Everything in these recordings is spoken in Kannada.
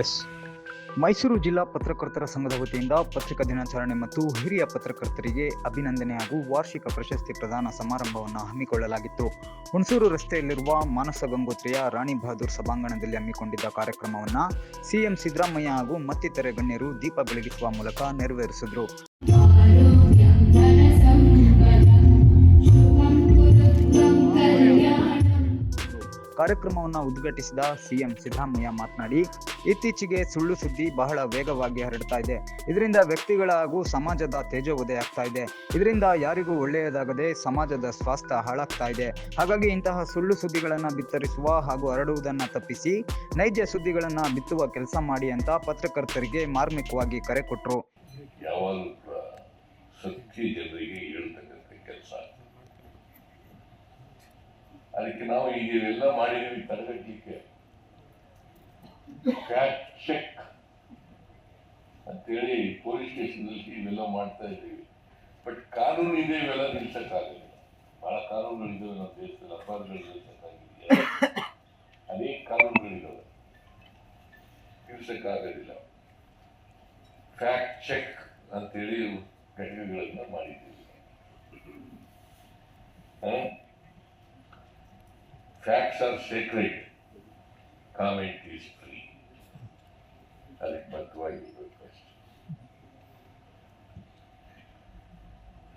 ಎಸ್. ಮೈಸೂರು ಜಿಲ್ಲಾ ಪತ್ರಕರ್ತರ ಸಂಘದ ವತಿಯಿಂದ ಪತ್ರಿಕಾ ದಿನಾಚರಣೆ ಮತ್ತು ಹಿರಿಯ ಪತ್ರಕರ್ತರಿಗೆ ಅಭಿನಂದನೆ ಹಾಗೂ ವಾರ್ಷಿಕ ಪ್ರಶಸ್ತಿ ಪ್ರದಾನ ಸಮಾರಂಭವನ್ನು ಹಮ್ಮಿಕೊಳ್ಳಲಾಗಿತ್ತು. ಹುಣಸೂರು ರಸ್ತೆಯಲ್ಲಿರುವ ಮಾನಸ ಗಂಗೋತ್ರಿಯ ರಾಣಿ ಬಹದ್ದೂರ್ ಸಭಾಂಗಣದಲ್ಲಿ ಹಮ್ಮಿಕೊಂಡಿದ್ದ ಕಾರ್ಯಕ್ರಮವನ್ನು ಸಿಎಂ ಸಿದ್ದರಾಮಯ್ಯ ಹಾಗೂ ಮತ್ತಿತರೆ ಗಣ್ಯರು ದೀಪ ಬೆಳಗಿಸುವ ಮೂಲಕ ನೆರವೇರಿಸಿದರು. ಕಾರ್ಯಕ್ರಮವನ್ನು ಉದ್ಘಾಟಿಸಿದ ಸಿಎಂ ಸಿದ್ದರಾಮಯ್ಯ ಮಾತನಾಡಿ, ಇತ್ತೀಚೆಗೆ ಸುಳ್ಳು ಸುದ್ದಿ ಬಹಳ ವೇಗವಾಗಿ ಹರಡ್ತಾ ಇದೆ. ಇದರಿಂದ ವ್ಯಕ್ತಿಗಳ ಹಾಗೂ ಸಮಾಜದ ತೇಜೋವಧೆ ಆಗ್ತಾ ಇದೆ. ಇದರಿಂದ ಯಾರಿಗೂ ಒಳ್ಳೆಯದಾಗದೆ ಸಮಾಜದ ಸ್ವಾಸ್ಥ್ಯ ಹಾಳಾಗ್ತಾ ಇದೆ. ಹಾಗಾಗಿ ಇಂತಹ ಸುಳ್ಳು ಸುದ್ದಿಗಳನ್ನು ಬಿತ್ತರಿಸುವ ಹಾಗೂ ಹರಡುವುದನ್ನು ತಪ್ಪಿಸಿ, ನೈಜ ಸುದ್ದಿಗಳನ್ನು ಬಿತ್ತುವ ಕೆಲಸ ಮಾಡಿ ಅಂತ ಪತ್ರಕರ್ತರಿಗೆ ಮಾರ್ಮಿಕವಾಗಿ ಕರೆ ಕೊಟ್ಟರು ಸತ್ಯ ಜನರಿಗೆ ಹೇಳ್ತಕ್ಕಂಥ ಕೆಲಸ. ಅದಕ್ಕೆ ನಾವು ಈಗ ಇವೆಲ್ಲ ಮಾಡಿದೀವಿ ತಡೆಗಟ್ಟಲಿಕ್ಕೆ ಫ್ಯಾಕ್ಟ್ ಚೆಕ್ ಅಂತೇಳಿ ಪೊಲೀಸ್ ಸ್ಟೇಷನ್ನಲ್ಲಿ ಇವೆಲ್ಲ ಮಾಡ್ತಾ ಇದ್ದೀವಿ. ಬಟ್ ಕಾನೂನು ಇದೆ, ಇವೆಲ್ಲ ನಿಲ್ಸಕ್ಕಾಗಲಿಲ್ಲ ಬಹಳ ಕಾನೂನುಗಳಿದ್ದಾವೆ ನಮ್ಮ ದೇಶದಲ್ಲಿ, ಅಪರಾಧಗಳು ನಿಲ್ಸಕ್ಕಾಗಿದೆಯಾ ಅನೇಕ ಕಾನೂನುಗಳಿದ್ದಾವೆ ನಿಲ್ಸಕ್ಕಾಗೋದಿಲ್ಲ. ಫ್ಯಾಕ್ಟ್ ಚೆಕ್ ಅಂತೇಳಿ ಘಟನೆಗಳನ್ನ ಮಾಡಿದ್ದೀವಿ. Facts are secret comment is free. ಅದಕ್ಕೆ ಬದ್ಧವಾಗಿರ್ಬೇಕು ಅಷ್ಟೇ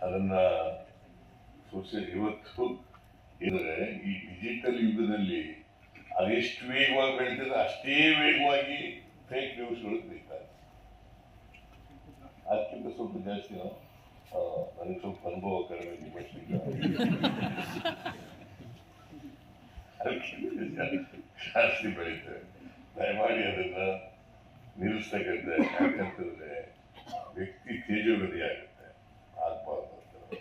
ಅದನ್ನ ಸೋಷಿಯಲ್ ಇವತ್ತು ಏನಂದ್ರೆ ಈ ಡಿಜಿಟಲ್ ಯುಗದಲ್ಲಿ ಅದೆಷ್ಟು ವೇಗವಾಗಿ ಬೆಳೀತದೆ ಅಷ್ಟೇ ವೇಗವಾಗಿ ಫೇಕ್ ನ್ಯೂಸ್ಗಳು ಬೆಳೀತಾರೆ. ಅದಕ್ಕಿಂತ ಸ್ವಲ್ಪ ಜಾಸ್ತಿ ನನಗೆ ಸ್ವಲ್ಪ ಅನುಭವ ಕಡಿಮೆ ಜಾಸ್ತಿ ಬೆಳೀತೇವೆ ದಯಮಾಡಿ ಅದನ್ನ ನಿಲ್ಲಿಸ್ತಕ್ಕಂತೆ ಯಾಕಂತಂದ್ರೆ ವ್ಯಕ್ತಿ ತೇಜೋಗತಿ ಆಗುತ್ತೆ ಆಗ್ಬಾರ್ದು ಅಂತ.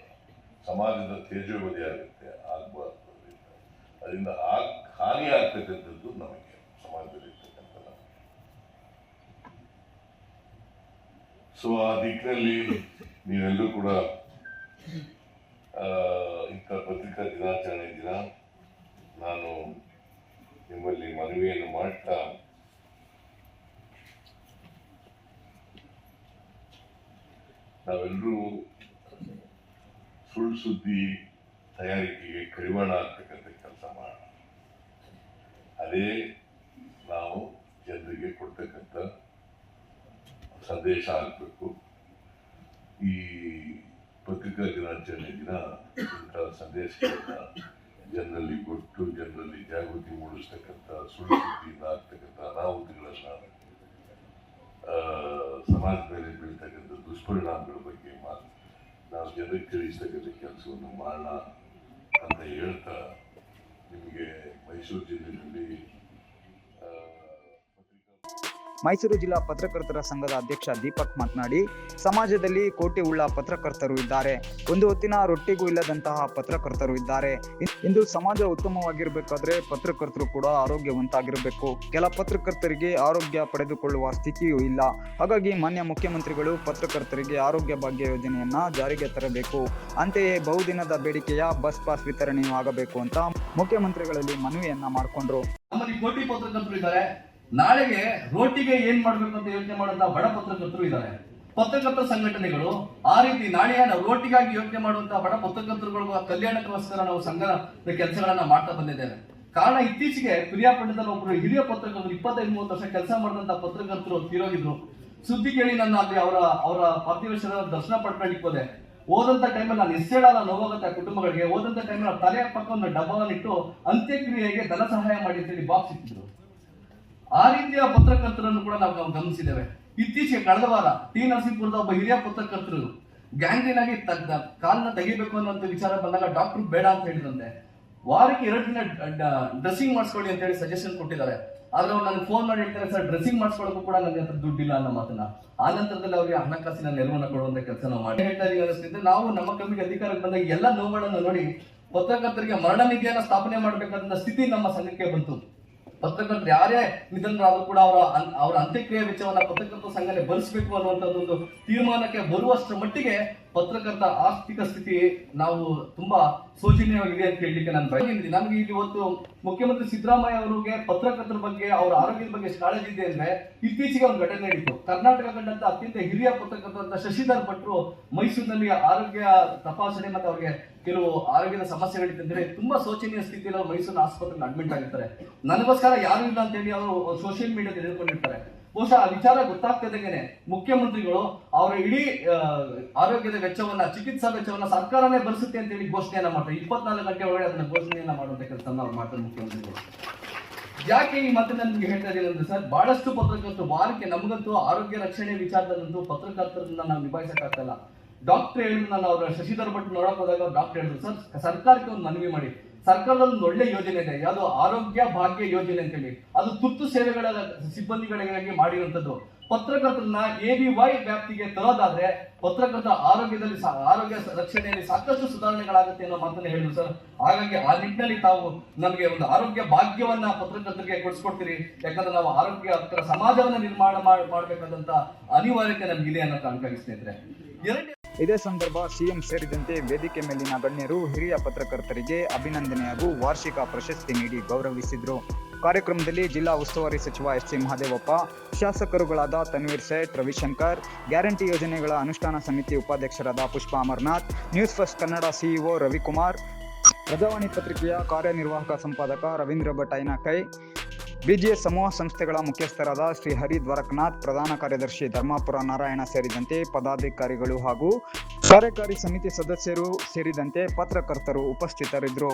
ಸಮಾಜದ ತೇಜೋಗತಿ ಆಗುತ್ತೆ ಆಗ್ಬಾರ್ದು ಅದರಿಂದ ಆಗ ಹಾನಿ ಆಗ್ತಕ್ಕಂಥದ್ದು ನಮಗೆ ಸಮಾಜದಲ್ಲಿ ಇರ್ತಕ್ಕಂಥ ಸೊ ಆ ದಿಕ್ಕಿನಲ್ಲಿ ನೀವೆಲ್ಲರೂ ಕೂಡ ಇಂಥ ಪತ್ರಿಕಾ ದಿನಾಚರಣೆ ದಿನ ಮನವಿಯನ್ನು ಮಾಡ್ತಾ ನಾವೆಲ್ಲರೂ ಸುಳ್ಳು ಸುದ್ದಿ ತಯಾರಿಕೆಗೆ ಕಡಿವಾಣ ಆಗ್ತಕ್ಕಂಥ ಕೆಲಸ ಮಾಡೋಣ. ಅದೇ ನಾವು ಜನರಿಗೆ ಕೊಡ್ತಕ್ಕಂಥ ಸಂದೇಶ ಆಗಬೇಕು. ಈ ಪತ್ರಿಕಾ ದಿನಾಚರಣೆ ದಿನ ಇಂಥ ಸಂದೇಶಗಳನ್ನ ಜನರಲ್ಲಿ ಕೊಟ್ಟು ಜನರಲ್ಲಿ ಜಾಗೃತಿ ಮೂಡಿಸ್ತಕ್ಕಂಥ ಸುಳ್ಳು ಸುದ್ದಿಯಿಂದ ಆಗ್ತಕ್ಕಂಥ ಅನಾಹುತಿಗಳ ಆ, ಸಮಾಜದ ಮೇಲೆ ಬೀಳ್ತಕ್ಕಂಥ ದುಷ್ಪರಿಣಾಮಗಳ ಬಗ್ಗೆ ಮಾತು ನಾವು ಜನರಿಗೆ ತಿಳಿಸ್ತಕ್ಕಂಥ ಕೆಲಸವನ್ನು ಮಾಡೋಣ ಅಂತ ಹೇಳ್ತಾ ನಿಮಗೆ ಮೈಸೂರು ಜಿಲ್ಲೆಯಲ್ಲಿ ಮೈಸೂರು ಜಿಲ್ಲಾ ಪತ್ರಕರ್ತರ ಸಂಘದ ಅಧ್ಯಕ್ಷ ದೀಪಕ್ ಮಾತನಾಡಿ, ಸಮಾಜದಲ್ಲಿ ಕೋಟಿ ಉಳ್ಳ ಪತ್ರಕರ್ತರು ಇದ್ದಾರೆ. ಒಂದು ಹೊತ್ತಿನ ರೊಟ್ಟಿಗೂ ಇಲ್ಲದಂತಹ ಪತ್ರಕರ್ತರು ಇದ್ದಾರೆ. ಇಂದು ಸಮಾಜ ಉತ್ತಮವಾಗಿರಬೇಕಾದ್ರೆ ಪತ್ರಕರ್ತರು ಕೂಡ ಆರೋಗ್ಯವಂತಾಗಿರಬೇಕು. ಕೆಲ ಪತ್ರಕರ್ತರಿಗೆ ಆರೋಗ್ಯ ಪಡೆದುಕೊಳ್ಳುವ ಸ್ಥಿತಿಯೂ ಇಲ್ಲ. ಹಾಗಾಗಿ ಮಾನ್ಯ ಮುಖ್ಯಮಂತ್ರಿಗಳು ಪತ್ರಕರ್ತರಿಗೆ ಆರೋಗ್ಯ ಭಾಗ್ಯ ಯೋಜನೆಯನ್ನ ಜಾರಿಗೆ ತರಬೇಕು. ಅಂತೆಯೇ ಬಹುದಿನದ ಬೇಡಿಕೆಯ ಬಸ್ ಪಾಸ್ ವಿತರಣೆಯೂ ಆಗಬೇಕು ಅಂತ ಮುಖ್ಯಮಂತ್ರಿಗಳಲ್ಲಿ ಮನವಿಯನ್ನ ಮಾಡಿಕೊಂಡ್ರು. ನಾಳೆಗೆ ರೋಟಿಗೆ ಏನ್ ಮಾಡ್ಬೇಕು ಅಂತ ಯೋಚನೆ ಮಾಡುವಂತ ಬಡ ಪತ್ರಕರ್ತರು ಇದ್ದಾರೆ. ಪತ್ರಕರ್ತರ ಸಂಘಟನೆಗಳು ಆ ರೀತಿ ನಾವು ರೋಟಿಗಾಗಿ ಯೋಚನೆ ಮಾಡುವಂತಹ ಬಡ ಪತ್ರಕರ್ತರುಗಳ ಕಲ್ಯಾಣಕ್ಕೋಸ್ಕರ ನಾವು ಸಂಘದ ಕೆಲಸಗಳನ್ನ ಮಾಡ್ತಾ ಬಂದಿದ್ದೇವೆ. ಕಾರಣ ಇತ್ತೀಚೆಗೆ ಪ್ರಿಯಾಪಟ್ಟಣದಲ್ಲಿ ಒಬ್ಬರು ಹಿರಿಯ ಪತ್ರಕರ್ತರು ಇಪ್ಪತ್ತೈದು, ಮೂವತ್ತು ವರ್ಷ ಕೆಲಸ ಮಾಡಿದಂತ ಪತ್ರಕರ್ತರು ತೀರೋಗಿದ್ರು ಸುದ್ದಿ ಕೇಳಿ ನನ್ನ ಅಲ್ಲಿ ಅವರ ಅವರ ಪಾರ್ಥಿವ ಶರೀರ ದರ್ಶನ ಪಡ್ಕೊಳ್ಳಿಕ್ಕೆ ಹೋದೆ ಓದಂತ ಟೈಮಲ್ಲಿ ನಾನು ಎಸ್ಸೇಳಲ್ಲ ನೋವಾಗುತ್ತೆ ಕುಟುಂಬಗಳಿಗೆ ಓದಂತ ಟೈಮಲ್ಲಿ ತಲೆಯ ಪಕ್ಕ ಒಂದು ಡಬ್ಬವನ್ನು ಇಟ್ಟು ಅಂತ್ಯಕ್ರಿಯೆಗೆ ಧನ ಸಹಾಯ ಮಾಡಿ ಅಂತೇಳಿ ಬಾಕ್ಸ್ ಇಟ್ಟಿದ್ರು. ಆ ರೀತಿಯ ಪತ್ರಕರ್ತರನ್ನು ಕೂಡ ನಾವು ಗಮ- ಗಮನಿಸಿದ್ದೇವೆ. ಇತ್ತೀಚೆಗೆ ಕಳೆದ ವಾರ ಟಿ ನರಸೀಪುರದ ಒಬ್ಬ ಹಿರಿಯ ಪತ್ರಕರ್ತರು ಗ್ಯಾಂಗ್ರೀನ್ ಆಗಿ ಕಾಲನ್ನ ಕಾಲ್ನ ತೆಗಿಬೇಕು ಅನ್ನೋ ವಿಚಾರ ಬಂದಾಗ ಡಾಕ್ಟರ್ ಬೇಡ ಅಂತ ಹೇಳಿದಂತೆ ವಾರಕ್ಕೆ ಎರಡು ದಿನ ಡ್ರೆಸ್ಸಿಂಗ್ ಮಾಡಿಸ್ಕೊಳ್ಳಿ ಅಂತ ಹೇಳಿ ಸಜೆಷನ್ ಕೊಟ್ಟಿದ್ದಾರೆ. ಆದ್ರೆ ಅವ್ರು ನನಗೆ ಫೋನ್ ಮಾಡಿ ಹೇಳ್ತಾರೆ, ಸರ್, ಡ್ರೆಸ್ಸಿಂಗ್ ಮಾಡಿಸ್ಕೊಳ್ಳೋಕ್ಕೂ ಕೂಡ ನನಗೆ ಹತ್ರ ದುಡ್ಡಿಲ್ಲ ಅನ್ನೋ ಮಾತನ್ನ. ಆ ನಂತರದಲ್ಲಿ ಅವರಿಗೆ ಹಣಕಾಸಿನ ನೆರವನ್ನ ಕೊಡುವಂತ ಕೆಲಸ ಮಾಡಿ ಹೇಳ್ತಾ ಇದೀವಿ ನಾವು ನಮ್ಮ ಕಮ್ಮಿಗೆ ಅಧಿಕಾರಕ್ಕೆ ಬಂದಾಗ ಎಲ್ಲ ನೋವುಗಳನ್ನು ನೋಡಿ ಪತ್ರಕರ್ತರಿಗೆ ಮರಣ ನಿಧಿಯನ್ನು ಸ್ಥಾಪನೆ ಮಾಡಬೇಕಾದಂತ ಸ್ಥಿತಿ ನಮ್ಮ ಸಂಘಕ್ಕೆ ಬಂತು. ಪತ್ರಕರ್ತರು ಯಾರೇ ರಾವ್ ಕೂಡ ಅವರ ಅವರ ಅಂತ್ಯಕ್ರಿಯೆ ವೆಚ್ಚವನ್ನ ಪತ್ರಕರ್ತ ಸಂಘನೆ ಭರಿಸಬೇಕು ಅನ್ನುವಂಥದ್ದೊಂದು ತೀರ್ಮಾನಕ್ಕೆ ಬರುವಷ್ಟರ ಮಟ್ಟಿಗೆ ಪತ್ರಕರ್ತ ಆರ್ಥಿಕ ಸ್ಥಿತಿ ನಾವು ತುಂಬಾ ಶೋಚನೀಯವಾಗಿದೆ ಅಂತ ಹೇಳಲಿಕ್ಕೆ ನಾನು ಬಯಸಿದ್ದೀನಿ ನಮ್ಗೆ ಇಲ್ಲಿ ಇವತ್ತು ಮುಖ್ಯಮಂತ್ರಿ ಸಿದ್ದರಾಮಯ್ಯ ಅವರಿಗೆ ಪತ್ರಕರ್ತರ ಬಗ್ಗೆ, ಅವರ ಆರೋಗ್ಯದ ಬಗ್ಗೆ ಕಾಳಜಿ ಇದೆ ಅಂದ್ರೆ ಇತ್ತೀಚೆಗೆ ಒಂದು ಘಟನೆ ನಡೀತು. ಕರ್ನಾಟಕ ಕಂಡಂತ ಅತ್ಯಂತ ಹಿರಿಯ ಪತ್ರಕರ್ತರಂತ ಶಶಿಧರ್ ಭಟ್ರು ಮೈಸೂರಿನಲ್ಲಿ ಆರೋಗ್ಯ ತಪಾಸಣೆ ಮತ್ತೆ ಅವರಿಗೆ ಕೆಲವು ಆರೋಗ್ಯದ ಸಮಸ್ಯೆಗಳಿದ್ದರೆ ತುಂಬಾ ಶೋಚನೀಯ ಸ್ಥಿತಿಯಲ್ಲಿ ಅವರು ಮೈಸೂರಿನ ಆಸ್ಪತ್ರೆಗೆ ಅಡ್ಮಿಟ್ ಆಗಿರ್ತಾರೆ. ನನಗೋಸ್ಕರ ಯಾರು ಇಲ್ಲ ಅಂತ ಹೇಳಿ ಅವರು ಸೋಷಿಯಲ್ ಮೀಡಿಯಾದಲ್ಲಿ ಹೇಳ್ಕೊಂಡಿರ್ತಾರೆ ಬಹುಶಃ ಆ ವಿಚಾರ ಗೊತ್ತಾಗ್ತದಂಗೆನೆ ಮುಖ್ಯಮಂತ್ರಿಗಳು ಅವರ ಇಡೀ ಆರೋಗ್ಯದ ವೆಚ್ಚವನ್ನ, ಚಿಕಿತ್ಸಾ ವೆಚ್ಚವನ್ನ ಸರ್ಕಾರನೇ ಭರಿಸುತ್ತೆ ಅಂತ ಹೇಳಿ ಘೋಷಣೆಯನ್ನ ಮಾಡ್ತಾರೆ. ಇಪ್ಪತ್ನಾಲ್ಕು ಗಂಟೆ ಒಳಗಡೆ ಅದನ್ನ ಘೋಷಣೆಯನ್ನ ಮಾಡುವಂತ ಕೆಲಸವನ್ನು ಅವ್ರು ಮಾಡ್ತಾರೆ ಮುಖ್ಯಮಂತ್ರಿಗಳು. ಯಾಕೆ ಈ ಮತ್ತೆ ನಿಮ್ಗೆ ಹೇಳ್ತಾ ಇದ್ದೀನಿ ಅಂದ್ರೆ ಸರ್, ಬಹಳಷ್ಟು ಪತ್ರಕರ್ತರು ವಾರಕ್ಕೆ ನಮಗಂತೂ ಆರೋಗ್ಯ ರಕ್ಷಣೆ ವಿಚಾರದಲ್ಲಂತೂ ಪತ್ರಕರ್ತರನ್ನ ನಾವು ನಿಭಾಯಿಸಕ್ಕಾಗಲ್ಲ ಡಾಕ್ಟರ್ ಹೇಳಿದ್ರು ನಾನು ಅವರ, ಶಶಿಧರ್ ಭಟ್ ನೋಡಕ್ ಹೋದಾಗ ಡಾಕ್ಟರ್ ಹೇಳಿದ್ರು, ಸರ್ ಸರ್ಕಾರಕ್ಕೆ ಒಂದು ಮನವಿ ಮಾಡಿ. ಸರ್ಕಾರದಲ್ಲಿ ಒಂದು ಒಳ್ಳೆ ಯೋಜನೆ ಇದೆ, ಯಾವುದು ಆರೋಗ್ಯ ಭಾಗ್ಯ ಯೋಜನೆ ಅಂತೇಳಿ. ಅದು ತುರ್ತು ಸೇವೆಗಳ ಸಿಬ್ಬಂದಿಗಳಿಗಾಗಿ ಮಾಡಿರುವಂಥದ್ದು. ಪತ್ರಕರ್ತರನ್ನ ಎ ಬಿ ವೈ ವ್ಯಾಪ್ತಿಗೆ ತರೋದಾದ್ರೆ ಪತ್ರಕರ್ತರ ಆರೋಗ್ಯದಲ್ಲಿ ಆರೋಗ್ಯ ರಕ್ಷಣೆಯಲ್ಲಿ ಸಾಕಷ್ಟು ಸುಧಾರಣೆಗಳಾಗುತ್ತೆ ಅನ್ನೋ ಮಾತನ್ನ ಹೇಳಿದ್ರು, ಸರ್. ಹಾಗಾಗಿ ಆ ನಿಟ್ಟಿನಲ್ಲಿ ತಾವು ನಮಗೆ ಒಂದು ಆರೋಗ್ಯ ಭಾಗ್ಯವನ್ನ ಪತ್ರಕರ್ತರಿಗೆ ಕೊಡಿಸ್ಕೊಡ್ತೀರಿ. ಯಾಕಂದ್ರೆ ನಾವು ಆರೋಗ್ಯ ಸಮಾಜವನ್ನ ನಿರ್ಮಾಣ ಮಾಡಬೇಕಾದಂತ ಅನಿವಾರ್ಯತೆ ಅನಿವಾರ್ಯತೆ ಇದೆ ಅನ್ನೋ ಕಾರಣಕ್ಕಾಗಿ ಸ್ನೇಹಿತರೆ. ಎರಡನೇ ಇದೇ ಸಂದರ್ಭ ಸಿಎಂ ಸೇರಿದಂತೆ ವೇದಿಕೆ ಮೇಲಿನ ಗಣ್ಯರು ಹಿರಿಯ ಪತ್ರಕರ್ತರಿಗೆ ಅಭಿನಂದನೆ ಹಾಗೂ ವಾರ್ಷಿಕ ಪ್ರಶಸ್ತಿ ನೀಡಿ ಗೌರವಿಸಿದರು. ಕಾರ್ಯಕ್ರಮದಲ್ಲಿ ಜಿಲ್ಲಾ ಉಸ್ತುವಾರಿ ಸಚಿವ ಎಸ್ ಸಿ ಮಹಾದೇವಪ್ಪ, ಶಾಸಕರುಗಳಾದ ತನ್ವೀರ್ ಸೇಠ್, ರವಿಶಂಕರ್, ಗ್ಯಾರಂಟಿ ಯೋಜನೆಗಳ ಅನುಷ್ಠಾನ ಸಮಿತಿ ಉಪಾಧ್ಯಕ್ಷರಾದ Pushpa Amarnath, news first Kannada CEO Ravikumar, Prajavani ಪತ್ರಿಕೆಯ ಕಾರ್ಯನಿರ್ವಾಹಕ ಸಂಪಾದಕ ರವೀಂದ್ರ ಭಟ್ ಐನಕೈ ಬಿಜಿಎಸ್ ಸಮೂಹ ಸಂಸ್ಥೆಗಳ ಮುಖ್ಯಸ್ಥರಾದ ಶ್ರೀ ಹರಿ ದ್ವಾರಕನಾಥ್, ಪ್ರಧಾನ ಕಾರ್ಯದರ್ಶಿ ಧರ್ಮಾಪುರ ನಾರಾಯಣ ಸೇರಿದಂತೆ ಪದಾಧಿಕಾರಿಗಳು ಹಾಗೂ ಕಾರ್ಯಕಾರಿ ಸಮಿತಿ ಸದಸ್ಯರು ಸೇರಿದಂತೆ ಪತ್ರಕರ್ತರು ಉಪಸ್ಥಿತರಿದ್ದರು.